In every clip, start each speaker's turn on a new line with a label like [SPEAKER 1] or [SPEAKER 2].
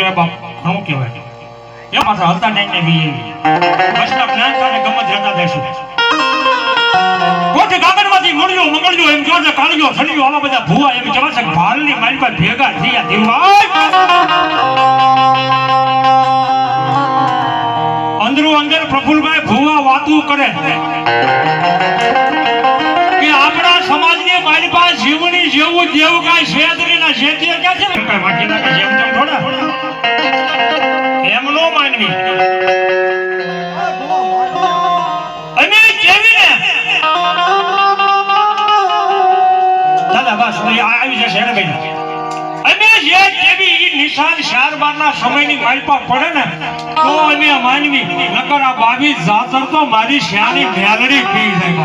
[SPEAKER 1] કહેવાય બાપ, ઘણું કહેવાય. એમ માત્ર હલતા નહીં ને બી બસના જ્ઞાન કાને ગમત રહેતા દેશું કોઠે ગાગરમાંથી મળ્યો મંગળ્યો, એમ જોજે કાળિયો સળિયો આવા બધા ભૂવા એમ કહેવાય છે ભાલની મારી પર ભેગા થયા ધીરભાઈ અંદરો અંદર પ્રફુલભાઈ ભૂવા વાતું કરે. કે આપણા સમાજની મારી પાસે જીવની જેવું જેવું કાંઈ છે નિશાન ચાર બારના સમયની માલપા પડે ને, તો અમે માનવી. નકર આ બાવી જાતર તો મારી શ્યાની મેલડી પી જાય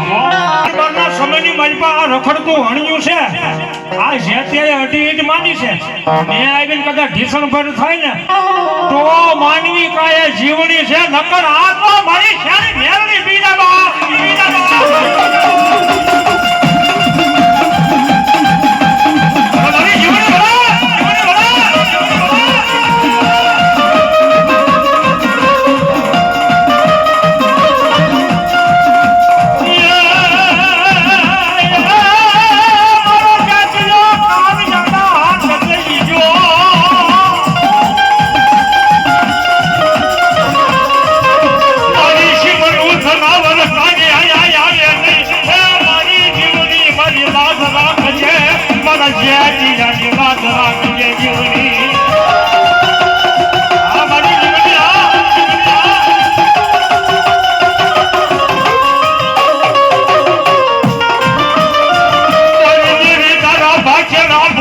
[SPEAKER 1] બારના સમયની માલપા આ રખડતું હણ્યું છે. આ જે તે અઢી ઈંટ માની છે. મેં આવીને કદાચ ઢીસણ ભર થાય ને, તો માનવી કાય જીવણી છે. નકર આ તો મારી શ્યાની મેલડી પી જાય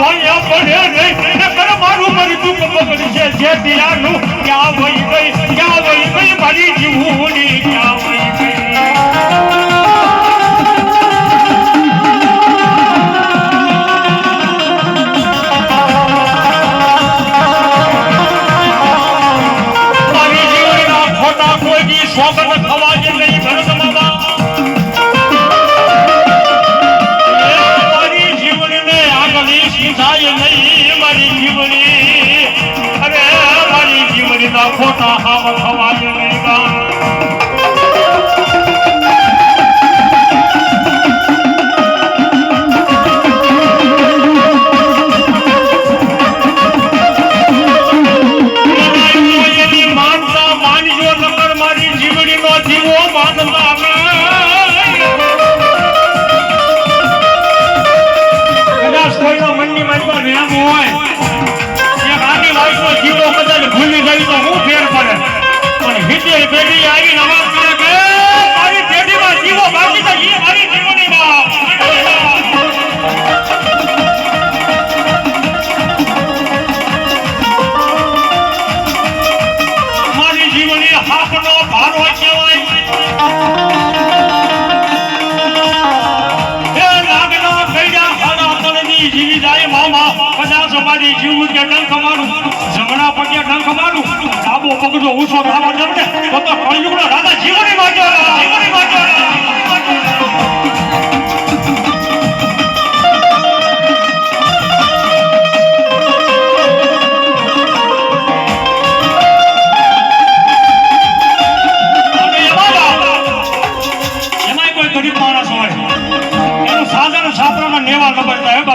[SPEAKER 1] સ્વાગત અમારી જીવ કે ડંખ મારું, જમણા પગે ડંખ મારું, ડાબો પગનો ઊંચો ડાબો જમને તો તો કળિયુગનો રાજા જીવની માગ્યો જીવની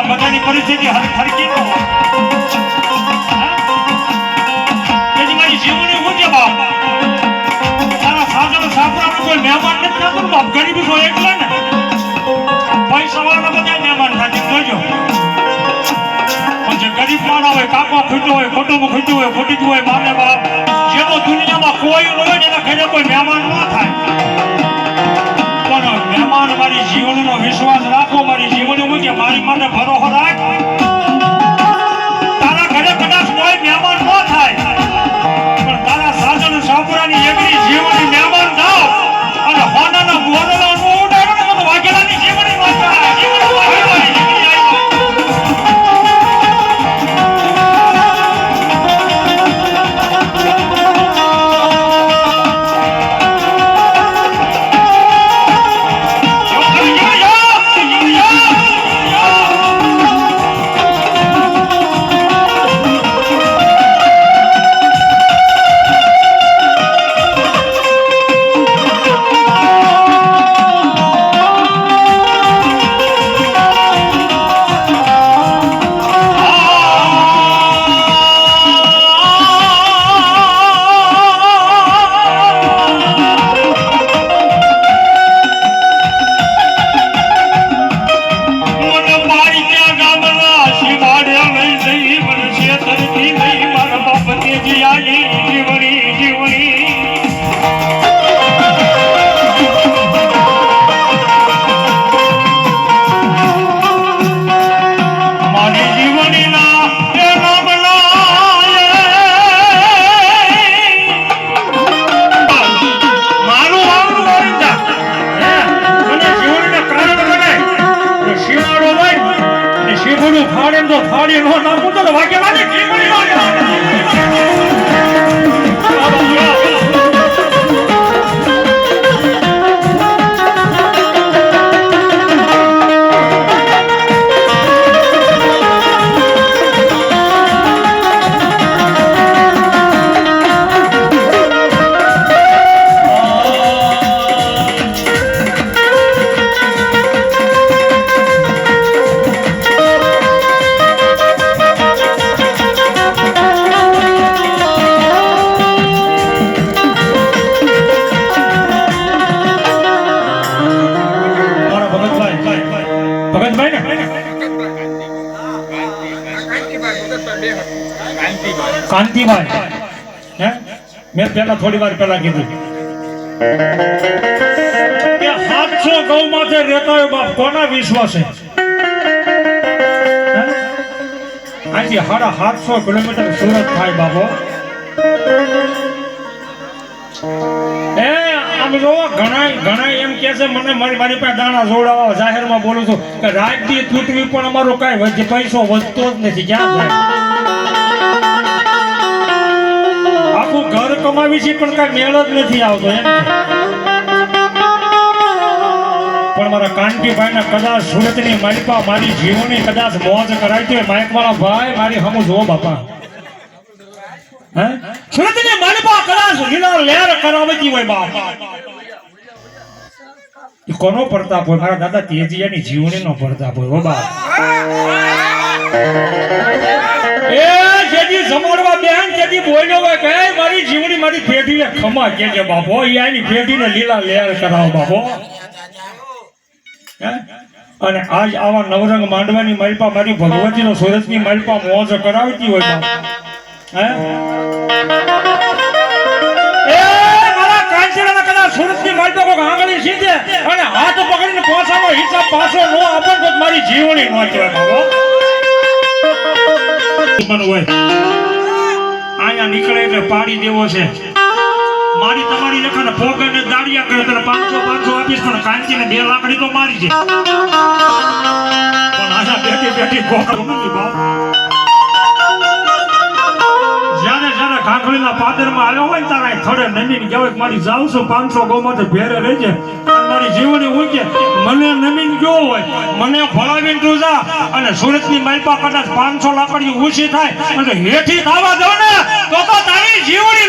[SPEAKER 1] બધાની પરિસ્થિતિ હર- હરખી ખૂટ્યો હોય, ખોટું ખૂટ્યું હોય, ખોટી ગયું હોય બાપને બાપ. જેનો દુનિયામાં કોઈ હોય ને એના ઘરે કોઈ મહેમાન ન થાય. પણ મહેમાન મારી જીવનનો વિશ્વાસ રાખો, મારી જીવન મૂકે મારી મને ભરોસો રાખ. કાંતિભાઈ. હે? મેં પેલા થોડી વાર પેલા કીધું. કે સાતસો ગૌ માથે રહેતા હોય બાપ, કોના વિશ્વાસે? અહીંથી સાડા સાતસો કિલોમીટર સુરત થાય બાપો. એ, આમ જોવો ઘણા ઘણા એમ કે છે, મને મારી મારી પાસે દાણા જોડાવા, જાહેરમાં બોલું છું. કે રાત દી તૂટવી પણ અમારો કાંઈ પૈસો વધતો જ નથી. ક્યાં જાય? કમાવી છે, પણ કાંઈ મેળ જ નથી આવતો એમ. પણ મારા કાંતિભાઈને કદાચ સુરતની માલિકા મારી જીવની કદાચ મોજ કરાવી હોય માઇકવાળા ભાઈ મારી હમું જો બાપા. હે? સુરતની માલિકા કદાચ લીલા લેર કરાવતી હોય બાપા. કોનો પ્રતાપ હોય? મારા દાદા તેજીયાની જીવણીનો પ્રતાપ હોય હો ખમા કે છે, બાપો અહીંયાની પેઢીને લીલા લેર કરાવો, બાપો? અને આજ આવા નવરંગ માંડવાની માલપા મારી ભગવતીનો સુરતની માલપા મોજ કરાવતી હોય હે? માલપા કોક આંગળી સીધે અને હાથ પકડીને પોસાનો હિસાબ પાછો મારી જીવણી નો કહેવાય નીકળે એટલે પાડી દેવો છે. મારી તમારી લેખાને ભોગ ને દાડિયા કરે, તને પાંચસો પાંચસો આપીશ, પણ કાંચીને બે લાકડી તો મારી છે પણ આના બેઠી બેઠી ભોગ નથી બાપ? જ્યારે જ્યારે ને મારી જીવની હું મને નમીન ગયો હોય, મને ફળાવીને તું જા અને સુરતની માલપા કદાચ પાંચસો લાકડી ઊંચી થાય અને હેઠી થવા દો ને, તો તારી જીવની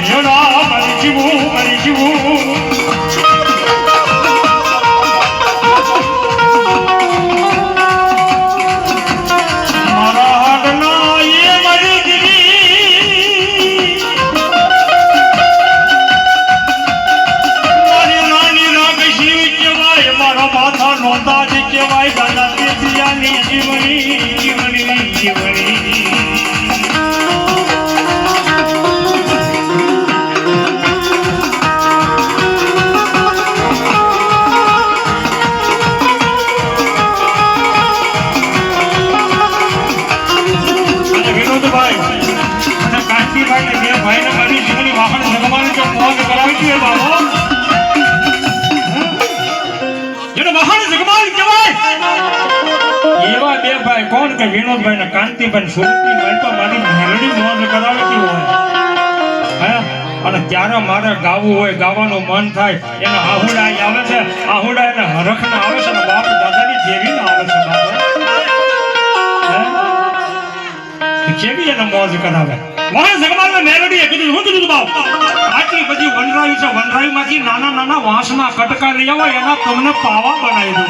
[SPEAKER 1] હેડા મારી જીવું મારી જીવું માથા નોતા જ કહેવાય દાદા તેજિયાની જીવણી જીવણી જીવણી અને અને કરાવી છે બાબો. જેને વાહન એવા બે કોણ કે વિનોદભાઈ ને કાંતિભાઈ સુરતની માલપા મારી મેલડી મોજ કરાવતી હોય. હે? અને ત્યારે મારે ગાવું હોય, ગાવાનું મન થાય, એના આહુડા આવે છે આહુડા એને હરખના આવે છે ને બાપ દાદાની જેવી આવે છે. કેવી એને મોજ કરાવે. મારે મેલડી મેલડીએ કીધું હું કીધું, બાપ આટલી બધી વનરાયું છે. વનરાયુમાંથી નાના નાના વાંસના કટકા લઈ આવો એના તમને પાવા બનાવી દઉં